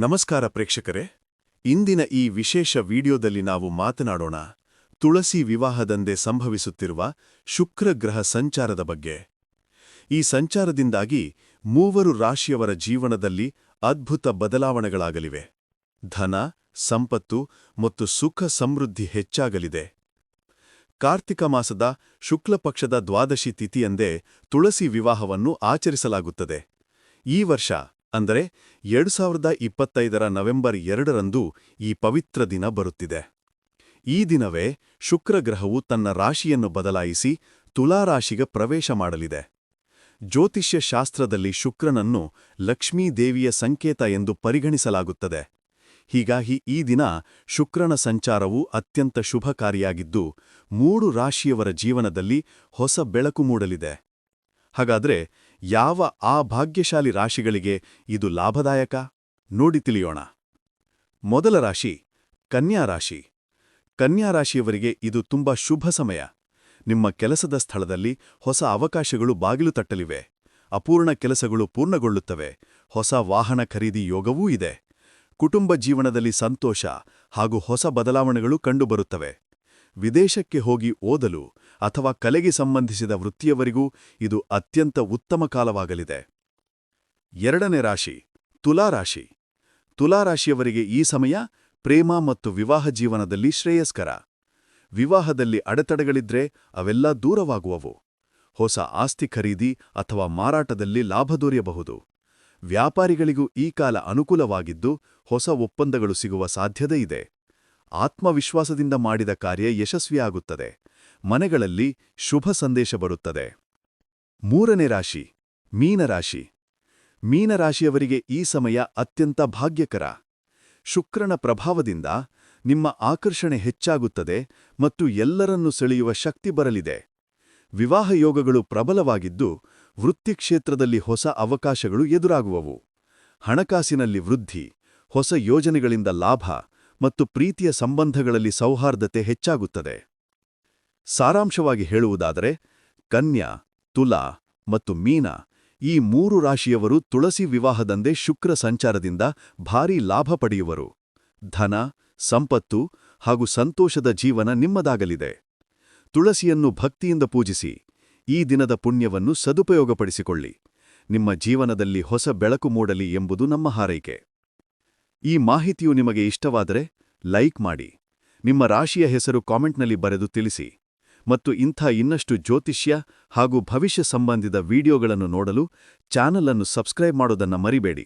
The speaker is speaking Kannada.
ನಮಸ್ಕಾರ ಪ್ರೇಕ್ಷಕರೇ. ಇಂದಿನ ಈ ವಿಶೇಷ ವಿಡಿಯೋದಲ್ಲಿ ನಾವು ಮಾತನಾಡೋಣ ತುಳಸಿ ವಿವಾಹದಂದೇ ಸಂಭವಿಸುತ್ತಿರುವ ಶುಕ್ರಗ್ರಹ ಸಂಚಾರದ ಬಗ್ಗೆ. ಈ ಸಂಚಾರದಿಂದಾಗಿ ಮೂವರು ರಾಶಿಯವರ ಜೀವನದಲ್ಲಿ ಅದ್ಭುತ ಬದಲಾವಣೆಗಳಾಗಲಿವೆ. ಧನ, ಸಂಪತ್ತು ಮತ್ತು ಸುಖ ಸಮೃದ್ಧಿ ಹೆಚ್ಚಾಗಲಿದೆ. ಕಾರ್ತಿಕ ಮಾಸದ ಶುಕ್ಲಪಕ್ಷದ ದ್ವಾದಶಿ ತಿಥಿಯಂದೇ ತುಳಸಿ ವಿವಾಹವನ್ನು ಆಚರಿಸಲಾಗುತ್ತದೆ. ಈ ವರ್ಷ ಅಂದರೆ ಎರಡು ಸಾವಿರದ ಇಪ್ಪತ್ತೈದರ ನವೆಂಬರ್ ಎರಡರಂದು ಈ ಪವಿತ್ರ ದಿನ ಬರುತ್ತಿದೆ. ಈ ದಿನವೇ ಶುಕ್ರಗ್ರಹವು ತನ್ನ ರಾಶಿಯನ್ನು ಬದಲಾಯಿಸಿ ತುಲಾರಾಶಿಗೆ ಪ್ರವೇಶ ಮಾಡಲಿದೆ. ಜ್ಯೋತಿಷ್ಯ ಶಾಸ್ತ್ರದಲ್ಲಿ ಶುಕ್ರನನ್ನು ಲಕ್ಷ್ಮೀದೇವಿಯ ಸಂಕೇತ ಎಂದು ಪರಿಗಣಿಸಲಾಗುತ್ತದೆ. ಹೀಗಾಗಿ ಈ ದಿನ ಶುಕ್ರನ ಸಂಚಾರವು ಅತ್ಯಂತ ಶುಭಕಾರಿಯಾಗಿದ್ದು, ಮೂರು ರಾಶಿಯವರ ಜೀವನದಲ್ಲಿ ಹೊಸ ಬೆಳಕು ಮೂಡಲಿದೆ. ಹಾಗಾದ್ರೆ ಯಾವ ಆ ಭಾಗ್ಯಶಾಲಿ ರಾಶಿಗಳಿಗೆ ಇದು ಲಾಭದಾಯಕ? ನೋಡಿ ತಿಳಿಯೋಣ. ಮೊದಲ ರಾಶಿ, ಕನ್ಯಾ ರಾಶಿ. ಕನ್ಯಾ ರಾಶಿಯವರಿಗೆ ಇದು ತುಂಬಾ ಶುಭ ಸಮಯ. ನಿಮ್ಮ ಕೆಲಸದ ಸ್ಥಳದಲ್ಲಿ ಹೊಸ ಅವಕಾಶಗಳು ಬಾಗಿಲು ತಟ್ಟಲಿವೆ. ಅಪೂರ್ಣ ಕೆಲಸಗಳು ಪೂರ್ಣಗೊಳ್ಳುತ್ತವೆ. ಹೊಸ ವಾಹನ ಖರೀದಿ ಯೋಗವೂ ಇದೆ. ಕುಟುಂಬ ಜೀವನದಲ್ಲಿ ಸಂತೋಷ ಹಾಗೂ ಹೊಸ ಬದಲಾವಣೆಗಳು ಕಂಡುಬರುತ್ತವೆ. ವಿದೇಶಕ್ಕೆ ಹೋಗಿ ಓದಲು ಅಥವಾ ಕಲೆಗೆ ಸಂಬಂಧಿಸಿದ ವೃತ್ತಿಯವರಿಗೂ ಇದು ಅತ್ಯಂತ ಉತ್ತಮ ಕಾಲವಾಗಲಿದೆ. ಎರಡನೇ ರಾಶಿ ತುಲಾರಾಶಿ ತುಲಾರಾಶಿಯವರಿಗೆ ಈ ಸಮಯ ಪ್ರೇಮ ಮತ್ತು ವಿವಾಹ ಜೀವನದಲ್ಲಿ ಶ್ರೇಯಸ್ಕರ. ವಿವಾಹದಲ್ಲಿ ಅಡೆತಡೆಗಳಿದ್ರೆ ಅವೆಲ್ಲ ದೂರವಾಗುವವು. ಹೊಸ ಆಸ್ತಿ ಖರೀದಿ ಅಥವಾ ಮಾರಾಟದಲ್ಲಿ ಲಾಭ ದೊರೆಯಬಹುದು. ವ್ಯಾಪಾರಿಗಳಿಗೂ ಈ ಕಾಲ ಅನುಕೂಲವಾಗಿದ್ದು ಹೊಸ ಒಪ್ಪಂದಗಳು ಸಿಗುವ ಸಾಧ್ಯತೆ ಇದೆ. ಆತ್ಮವಿಶ್ವಾಸದಿಂದ ಮಾಡಿದ ಕಾರ್ಯ ಯಶಸ್ವಿಯಾಗುತ್ತದೆ. ಮನೆಗಳಲ್ಲಿ ಶುಭ ಸಂದೇಶ ಬರುತ್ತದೆ. ಮೂರನೇ ರಾಶಿ ಮೀನರಾಶಿ ಮೀನರಾಶಿಯವರಿಗೆ ಈ ಸಮಯ ಅತ್ಯಂತ ಭಾಗ್ಯಕರ. ಶುಕ್ರನ ಪ್ರಭಾವದಿಂದ ನಿಮ್ಮ ಆಕರ್ಷಣೆ ಹೆಚ್ಚಾಗುತ್ತದೆ ಮತ್ತು ಎಲ್ಲರನ್ನೂ ಸೆಳೆಯುವ ಶಕ್ತಿ ಬರಲಿದೆ. ವಿವಾಹ ಯೋಗಗಳು ಪ್ರಬಲವಾಗಿದ್ದು ವೃತ್ತಿಕ್ಷೇತ್ರದಲ್ಲಿ ಹೊಸ ಅವಕಾಶಗಳು ಎದುರಾಗುವವು. ಹಣಕಾಸಿನಲ್ಲಿ ವೃದ್ಧಿ, ಹೊಸ ಯೋಜನೆಗಳಿಂದ ಲಾಭ ಮತ್ತು ಪ್ರೀತಿಯ ಸಂಬಂಧಗಳಲ್ಲಿ ಸೌಹಾರ್ದತೆ ಹೆಚ್ಚಾಗುತ್ತದೆ. ಸಾರಾಂಶವಾಗಿ ಹೇಳುವುದಾದರೆ, ಕನ್ಯಾ, ತುಲಾ ಮತ್ತು ಮೀನ ಈ ಮೂರು ರಾಶಿಯವರು ತುಳಸಿ ವಿವಾಹದಂದೇ ಶುಕ್ರ ಸಂಚಾರದಿಂದ ಭಾರೀ ಲಾಭ ಪಡೆಯುವರು. ಧನ, ಸಂಪತ್ತು ಹಾಗೂ ಸಂತೋಷದ ಜೀವನ ನಿಮ್ಮದಾಗಲಿದೆ. ತುಳಸಿಯನ್ನು ಭಕ್ತಿಯಿಂದ ಪೂಜಿಸಿ, ಈ ದಿನದ ಪುಣ್ಯವನ್ನು ಸದುಪಯೋಗಪಡಿಸಿಕೊಳ್ಳಿ. ನಿಮ್ಮ ಜೀವನದಲ್ಲಿ ಹೊಸ ಬೆಳಕು ಮೂಡಲಿ ಎಂಬುದು ನಮ್ಮ ಹಾರೈಕೆ. ಈ ಮಾಹಿತಿಯು ನಿಮಗೆ ಇಷ್ಟವಾದರೆ ಲೈಕ್ ಮಾಡಿ. ನಿಮ್ಮ ರಾಶಿಯ ಹೆಸರು ಕಾಮೆಂಟ್ನಲ್ಲಿ ಬರೆದು ತಿಳಿಸಿ. ಮತ್ತು ಇಂಥ ಇನ್ನಷ್ಟು ಜ್ಯೋತಿಷ್ಯ ಹಾಗೂ ಭವಿಷ್ಯ ಸಂಬಂಧಿತ ವಿಡಿಯೋಗಳನ್ನು ನೋಡಲು ಚಾನಲ್ ಅನ್ನು ಸಬ್ಸ್ಕ್ರೈಬ್ ಮಾಡೋದನ್ನ ಮರಿಬೇಡಿ.